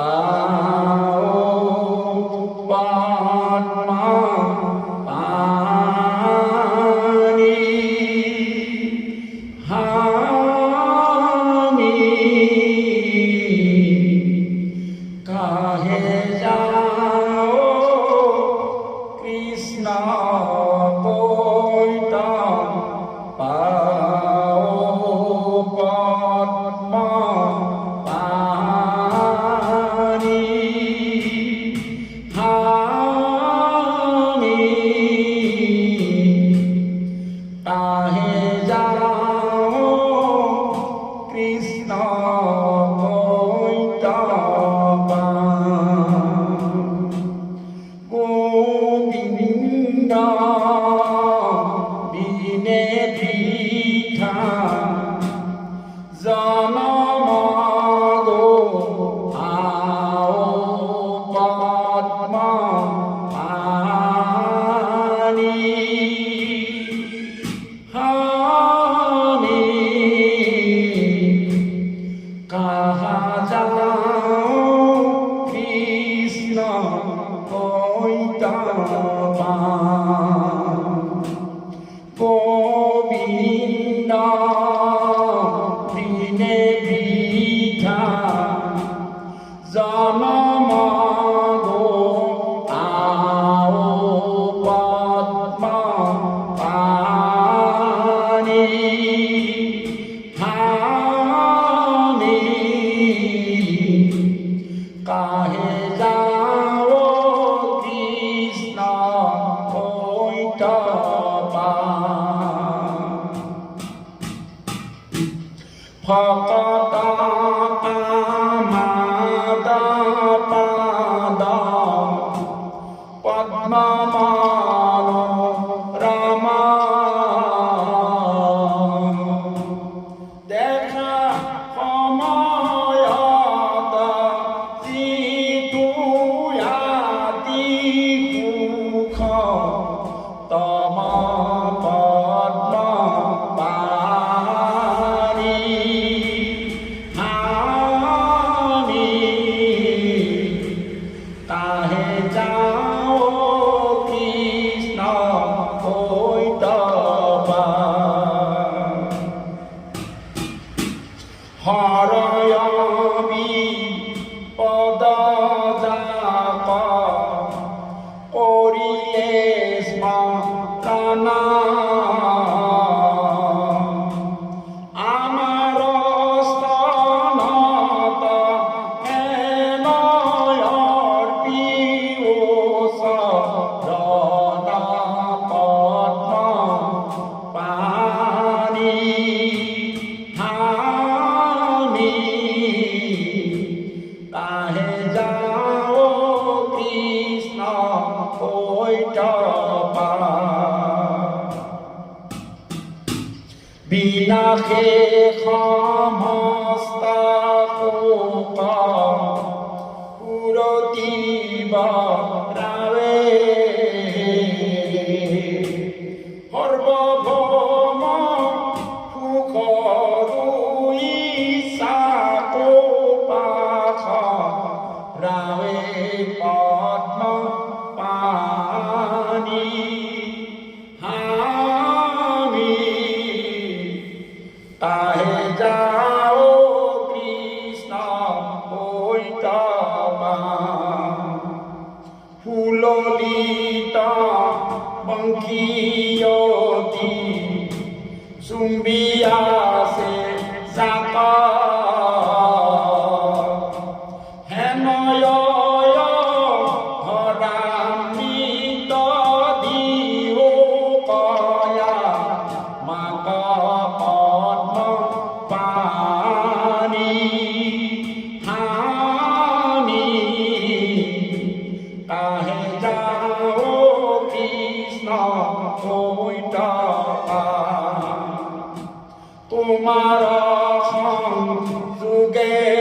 아. কাহে যারা কৃষ্ণ গোবিন্দ فاطمة বিনা খে পুরতি বাড়াবে সর্বভম সুখ দুই সাকো পাখ রাবে কুম্বিয়া সে জাকা Kahe jao Krishna, Koi তোমার যুগে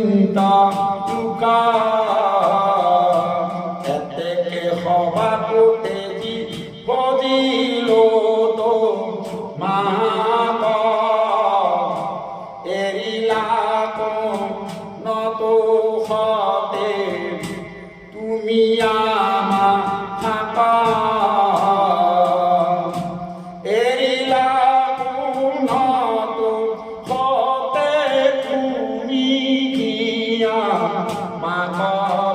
চিন্তা টুকা এতেকে হবা তেজি বজিল তো? মা এরিলা নত হতে। তুমি my mom.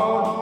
Oh.